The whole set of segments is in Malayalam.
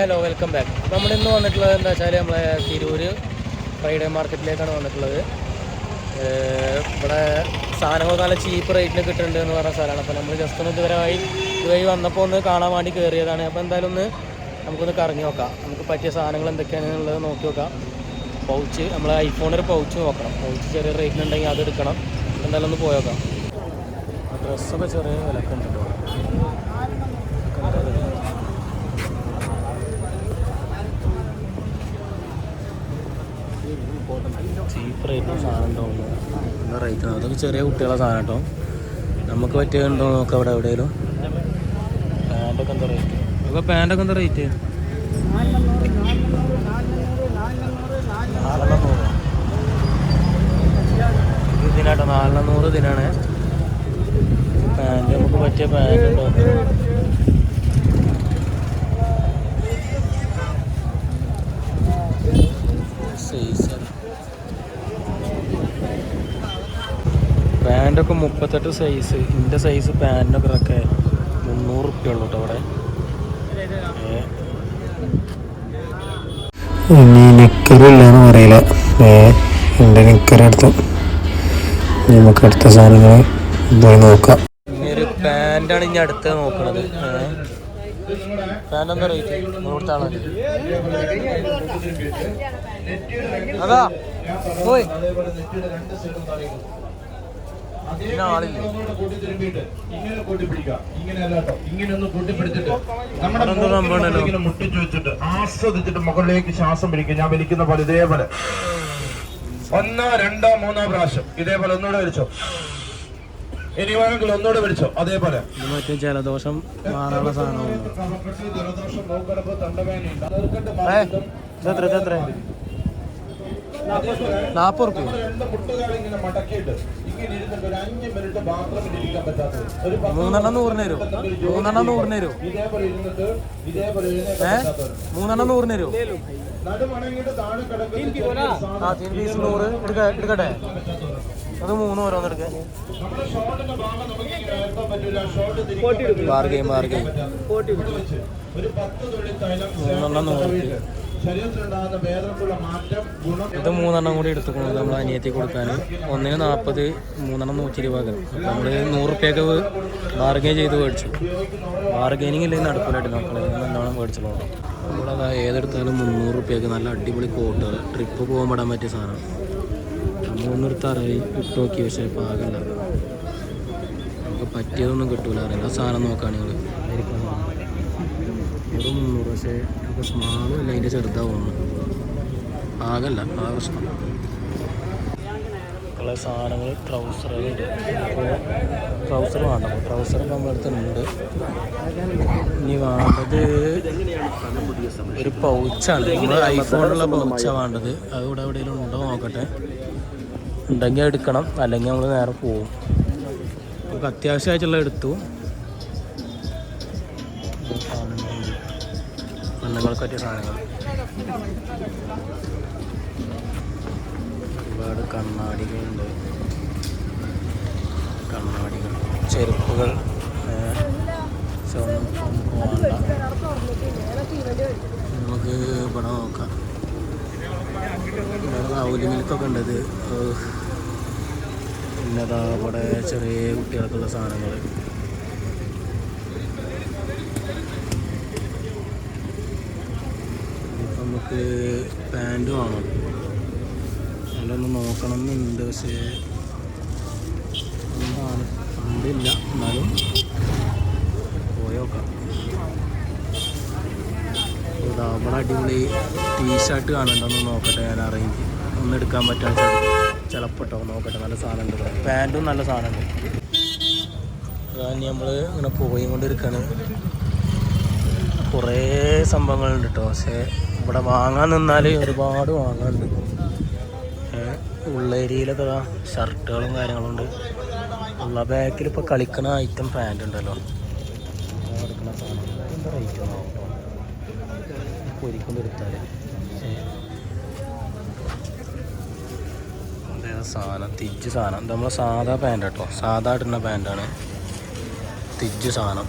ഹലോ വെൽക്കം ബാക്ക് നമ്മൾ ഇന്ന് വന്നിട്ടുള്ളത് എന്താ വെച്ചാൽ നമ്മളെ തിരൂര് ഫ്രൈഡേ മാർക്കറ്റിലേക്കാണ് വന്നിട്ടുള്ളത്. ഇവിടെ സാധനങ്ങൾ നല്ല ചീപ്പ് റേറ്റിന് കിട്ടുന്നുണ്ട് എന്ന് പറഞ്ഞ സ്ഥലമാണ്. അപ്പോൾ നമ്മൾ ജസ്റ്റ് ഒന്ന് ഇതുവരെയായി ഇതുവഴി വന്നപ്പോൾ ഒന്ന് കാണാൻ വേണ്ടി കയറിയതാണ് അപ്പോൾ എന്തായാലും ഒന്ന് നമുക്കൊന്ന് കറങ്ങി നോക്കാം. നമുക്ക് പറ്റിയ സാധനങ്ങൾ എന്തൊക്കെയാണെന്നുള്ളത് നോക്കി നോക്കാം. പൗച്ച് നമ്മൾ ഐഫോണിൽ പൗച്ച് നോക്കണം. പൗച്ച് ചെറിയ റേറ്റിനുണ്ടെങ്കിൽ അത് എടുക്കണം. എന്തായാലും ഒന്ന് പോയി നോക്കാം. ഡ്രസ്സൊക്കെ ചെറിയ വിലക്കുണ്ട് ചീപ്പ് റേറ്റിന് സാധനം ഉണ്ടാവുന്നു എന്താ റേറ്റ് അതൊക്കെ ചെറിയ കുട്ടികളെ സാധനം കേട്ടോ. നമുക്ക് പറ്റിയുണ്ടോ നോക്കാം അവിടെ എവിടെയെങ്കിലും. പാന്റൊക്കെ എന്താ റേറ്റ് ഇപ്പൊ പാന്റൊക്കെ എന്താ റേറ്റ് ഇതിനാട്ടോ നാലെണ്ണം ഇതിനാണ്. പാന്റ് നമുക്ക് പറ്റിയ പാന്റ് ഉണ്ടോ സൈസ് പാന്റൊക്കെ മുപ്പത്തെട്ട് സൈസ് എന്റെ സൈസ് പാന്റൊക്കെ ഒക്കെ മുന്നൂറ് റുപ്യ ഉള്ളൂ കേട്ടോ അവിടെ. ഇനി നിക്കറില്ലാന്ന് പറയില്ല. ഏ എന്റെ നിക്കറെടുത്ത് നമുക്ക് അടുത്ത സാധനങ്ങൾ പോയി നോക്കാം. ഒരു പാന്റാണ് ഇനി അടുത്ത് നോക്കണത്. പാന്റ് എന്താ റേറ്റ് ഇവിടുത്തെ ആളല്ലേ അതാ. പോയി. ആളില്ലേ. ഇങ്ങനെ കൂട്ടിപ്പിടിക്കുക കേട്ടോ. ഇങ്ങനെ ഒന്ന് കൂട്ടിപ്പിടിച്ചിട്ട് നമ്മുടെ? ഇങ്ങനെ മുട്ടിച്ചു വെച്ചിട്ട് ആസ്വദിച്ചിട്ട് മുകളിലേക്ക് ശ്വാസം പിടിക്കുക. ഞാൻ വലിക്കുന്ന പോലെ ഇതേപോലെ. ഒന്നോ രണ്ടോ മൂന്നോ പ്രാവശ്യം ഇതേപോലെ ഒന്നുകൂടെ വലിച്ചോ ഇനി വേണമെങ്കിൽ ഒന്നുകൂടെ വിളിച്ചോ. അതേപോലെ. മറ്റേ ജലദോഷം മാറാനുള്ള സാധനമാണ്? റുപ്യ. മൂന്നെണ്ണം നൂറിന് തരും. മൂന്നെണ്ണം നൂറിന് തരും. ഏ? മൂന്നെണ്ണം നൂറിന് തരും. ആ തീൻ പീസ് നൂറ് എടുക്ക എടുക്കട്ടെ? അത് മൂന്ന് ഓരോന്ന് എടുക്ക. മൂന്നെണ്ണം നൂറ് ഇത് മൂന്നെണ്ണം കൂടി എടുത്തുകൊണ്ട് നമ്മൾ അനിയത്തി കൊടുക്കാൻ? ഒന്നിന് നാൽപ്പത് മൂന്നെണ്ണം നൂറ്റി ഇരുപത് നമ്മൾ നൂറ് റുപ്യൊക്കെ ബാർഗെയിൻ ചെയ്ത് മേടിച്ചു. ബാർഗെയിനിങ് ഇല്ലെങ്കിൽ നടക്കില്ലായിട്ട് മക്കളെ. നല്ലോണം മേടിച്ചോളൂ. നമ്മളത് ഏതെടുത്താലും മുന്നൂറ് റുപ്യക്ക് നല്ല അടിപൊളി കോട്ടുകൾ ട്രിപ്പ് പോകാൻ പെടാൻ പറ്റിയ സാധനം. മൂന്നിടത്ത് അറിയി ഇട്ട് നോക്കി പക്ഷേ പാകില്ല. നമുക്ക് പറ്റിയതൊന്നും കിട്ടൂല. അറിയില്ല സാധനം നോക്കുകയാണെങ്കിൽ ഒരു മുന്നൂറ് പക്ഷേ നമുക്ക് അല്ല അതിന്റെ ചെറുതാവുന്നു ആകല്ല ആ പ്രശ്നം സാധനങ്ങൾ ട്രൗസറുണ്ട് ട്രൗസർ വേണ്ട ട്രൗസർ നമ്മളടുത്തുണ്ട് ഇനി വേണ്ടത് ഒരു പൗച്ചാണ് നമ്മൾ ഐഫോണുള്ള പൗച്ചാണ് വേണ്ടത്. അത് ഇവിടെ എവിടെയെങ്കിലും ഉണ്ടോ നോക്കട്ടെ. ഉണ്ടെങ്കിൽ എടുക്കണം. അല്ലെങ്കിൽ നമ്മൾ നേരെ പോവും. നമുക്ക് അത്യാവശ്യമായിട്ടുള്ള എടുത്തു. പെണ്ണുങ്ങൾക്ക് പറ്റിയ സാധനങ്ങൾ. ഒരുപാട് കണ്ണാടികളുണ്ട്. കണ്ണാടികൾ. ചെരുപ്പുകൾ. നമുക്ക് ഇവിടെ നോക്കാം. ഔലി മിൽക്കൊക്കെ ഉണ്ട് ഇത്. പിന്നെതാ ഇവിടെ ചെറിയ കുട്ടികൾക്കുള്ള സാധനങ്ങൾ. നമുക്ക് പാന്റ് വേണം അതിലൊന്ന് നോക്കണം എന്നുണ്ട് പക്ഷേ എന്താണ് കണ്ടില്ല എന്നാലും പോയി നോക്കാം. ഇതാ ഇവിടെ അടിപൊളി ടീഷർട്ട് കാണണ്ടൊന്ന് നോക്കട്ടെ ഞാൻ അറേഞ്ച് ഒന്ന് എടുക്കാൻ പറ്റാൻ ചിലപ്പോട്ടോ നോക്കട്ടെ നല്ല സാധനം ഉണ്ട് പാന്റും നല്ല സാധനമുണ്ട്. അതാണ് നമ്മൾ ഇങ്ങനെ പോയി കൊണ്ടിരിക്കുകയാണ് കുറേ സംഭവങ്ങളുണ്ട് കേട്ടോ പക്ഷേ ഇവിടെ വാങ്ങാൻ നിന്നാൽ ഒരുപാട് വാങ്ങാനുണ്ട്. ഉള്ളേരിയിലൊക്കെ ഷർട്ടുകളും കാര്യങ്ങളും ഉണ്ട് ഉള്ള ബാക്കിൽ ഇപ്പോൾ കളിക്കണ ഐറ്റം പാന്റ് ഉണ്ടല്ലോ. ആ എടുക്കണ സാധനം എന്താ റേറ്റ് എടുത്താൽ സാധനം? തിജ്ജ് സാധനം. നമ്മൾ സാധാ പാന്റ് കേട്ടോ സാധാ ഇടുന്ന പാന്റാണ് തിജ്ജ് സാധനം.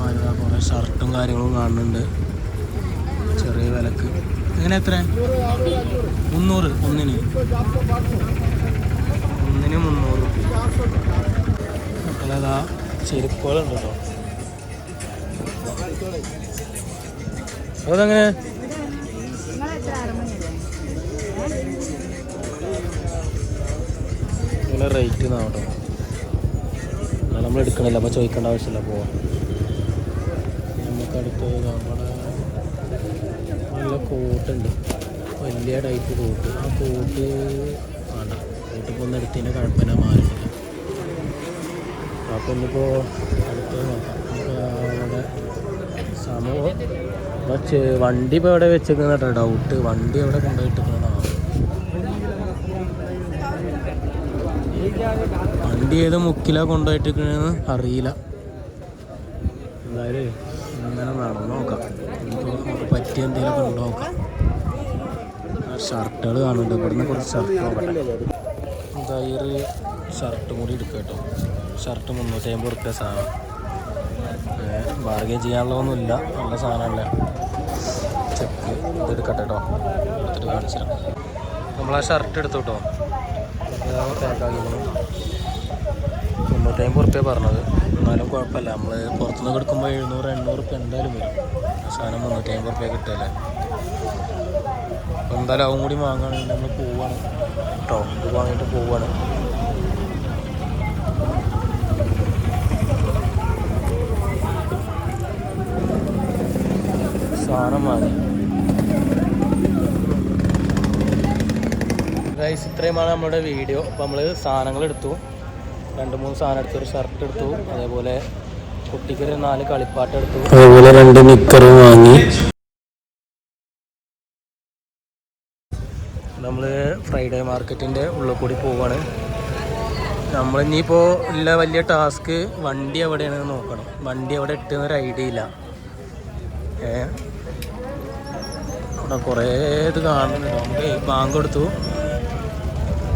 മാതിരി കുറേ ഷർട്ടും കാര്യങ്ങളും കാണുന്നുണ്ട്. ചെറിയ വിലക്ക്. എങ്ങനെ എത്ര? മുന്നൂറ് ഒന്നിന്. ഒന്നിന് മുന്നൂറ്. മക്കളേതാ ചെരുപ്പുകളുണ്ട് അതെങ്ങനെ? റേറ്റ് കേട്ടോ നമ്മൾ എടുക്കണില്ല അപ്പോൾ ചോദിക്കേണ്ട ആവശ്യമില്ല പോവാം. നമുക്ക് അടുത്ത് നമ്മുടെ നല്ല കോട്ടുണ്ട്. വലിയ ടൈപ്പ് കോട്ട്. ആ കോട്ട് വേണ്ട. കോട്ട് ഇപ്പോൾ ഒന്ന് എടുത്തതിന്റെ കുഴപ്പമില്ല മാറിയിട്ടില്ല. അപ്പോൾ ഇന്നിപ്പോൾ അടുത്ത് നോക്കാം. സമൂഹം. സമയം വണ്ടി ഇപ്പോൾ എവിടെ വെച്ചേക്കുന്ന ഡൗട്ട് വണ്ടി എവിടെ കൊണ്ടുപോയിട്ടിരിക്കണതാണ് വണ്ടി ഏത് മുക്കിലാ കൊണ്ടുപോയിട്ടിരിക്കണെന്ന് അറിയില്ല. എന്തായാലും ഇങ്ങനെ നടന്നു നോക്കാം. നമുക്ക് പറ്റിയ എന്തെങ്കിലും ഉണ്ടോ നോക്കാം. ഷർട്ടുകൾ കാണുന്നുണ്ട്. ഇവിടുന്ന് കുറച്ച് ഷർട്ട് നോക്കട്ടെ. ഷർട്ടും കൂടി എടുക്കുക കേട്ടോ. ഷർട്ട് മുന്നൂറ്റി അമ്പത് റുപ്യ സാധനം. ബാർഗെയിൻ ചെയ്യാനുള്ളതൊന്നുമില്ല. നല്ല സാധനമല്ലേ? ചെക്ക് ഇതെടുക്കട്ടെ കേട്ടോ. എടുത്തിട്ട് നമ്മൾ ആ ഷർട്ട് എടുത്തു കേട്ടോ. പാക്കാക്കിക്കണം റുപ്യ പറഞ്ഞത്. എന്നാലും കുഴപ്പമില്ല. നമ്മൾ പുറത്തുനിന്ന് എടുക്കുമ്പോൾ എഴുന്നൂറ് എണ്ണൂറ് റുപ്യ എന്തായാലും വരും. സാധനം മുന്നൂറ്റമ്പത് റുപ്യ കിട്ടുമല്ലേ അപ്പോൾ എന്തായാലും അതും കൂടി വാങ്ങുകയാണെങ്കിൽ നമ്മൾ പോവാണ്. കേട്ടോ ഇത് വാങ്ങിയിട്ട് പോവാണ്. സാധനം വാങ്ങി. ഗൈസ് ഇത്രയുമാണ് നമ്മുടെ വീഡിയോ അപ്പോൾ നമ്മൾ സാധനങ്ങൾ എടുത്തു. രണ്ട് മൂന്ന് സാധനം എടുത്തു. ഒരു ഷർട്ട് എടുത്തു. അതേപോലെ കുട്ടിക്കൊരു നാല് കളിപ്പാട്ട് എടുത്തു. അതേപോലെ രണ്ട് നിക്കറും വാങ്ങി. നമ്മൾ ഫ്രൈഡേ മാർക്കറ്റിന്റെ ഉള്ളിൽ കൂടി പോവാണ്. നമ്മൾ ഇനിയിപ്പോൾ ഉള്ള വലിയ ടാസ്ക് വണ്ടി എവിടെയാണെന്ന് നോക്കണം. വണ്ടി എവിടെ ഇട്ടെന്നൊരു ഐഡിയ ഇല്ല. ഏ? അവിടെ കുറേ ഇത് കാണുന്നുണ്ട്. നമുക്ക് ബാങ്ക് കൊടുത്തു.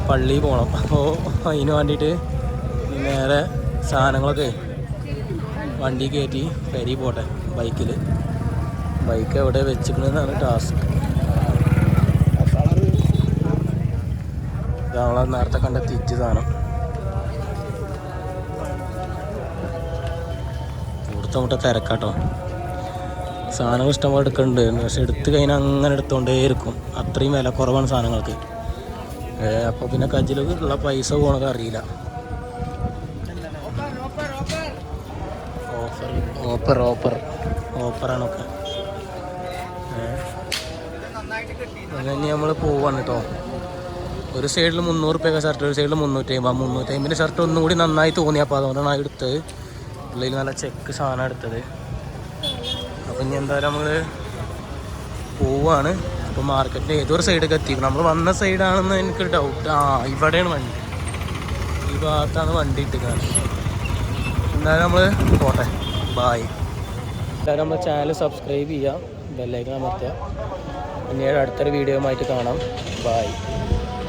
പള്ളി പോകണം അപ്പോൾ അതിന് വേണ്ടിയിട്ട് നേരെ സാധനങ്ങളൊക്കെ വണ്ടി കയറ്റി കരി പോട്ടെ ബൈക്കിൽ ബൈക്ക് എവിടെ വെച്ചിക്കണെന്നാണ് ടാസ്ക് നമ്മളെ നേരത്തെ കണ്ട തിറ്റ് സാധനം. ഇവിടുത്തെ തിരക്കാട്ടോ. സാധനങ്ങൾ ഇഷ്ടംപോലെ എടുക്കുന്നുണ്ട്. പക്ഷെ എടുത്തു കഴിഞ്ഞാൽ അങ്ങനെ എടുത്തുകൊണ്ടേ ഇരിക്കും അത്രയും വില കുറവാണ് സാധനങ്ങൾക്ക്. അപ്പോൾ പിന്നെ കജിലൊക്കെ ഉള്ള പൈസ പോണത് അറിയില്ല. ഓഫർ ഓപ്പർ ഓപ്പർ ഓപ്പറാണൊക്കെ അങ്ങനെ നമ്മൾ പോവാണ് കേട്ടോ ഒരു സൈഡിൽ മുന്നൂറ് റുപ്യൊക്കെ ഷർട്ട് ഒരു സൈഡിൽ മുന്നൂറ്റി അമ്പത് മുന്നൂറ്റി അമ്പതിന്റെ ഷർട്ട് ഒന്നും കൂടി നന്നായി തോന്നി അപ്പോൾ അതുകൊണ്ടാണ് ആ എടുത്തത്. ഉള്ളിൽ നല്ല ചെക്ക് സാധനം എടുത്തത്. അപ്പം ഇനി എന്തായാലും നമ്മൾ പോവാണ്. അപ്പോൾ മാർക്കറ്റിന്റെ ഏതൊരു സൈഡൊക്കെ എത്തി നമ്മൾ വന്ന സൈഡാണെന്ന് എനിക്ക് ഡൗട്ട് ആ ഇവിടെയാണ് വണ്ടി. ഈ ഭാഗത്താണ് വണ്ടി ഇട്ടിരിക്കുന്നത് എന്തായാലും നമ്മൾ പോട്ടെ. ബായ് എന്തായാലും നമ്മുടെ ചാനൽ സബ്സ്ക്രൈബ് ചെയ്യുക. ബെല്ലൈക്കൺ അമർത്തുക. പിന്നീട് അടുത്തൊരു വീഡിയോ ആയിട്ട് കാണാം. ബായ്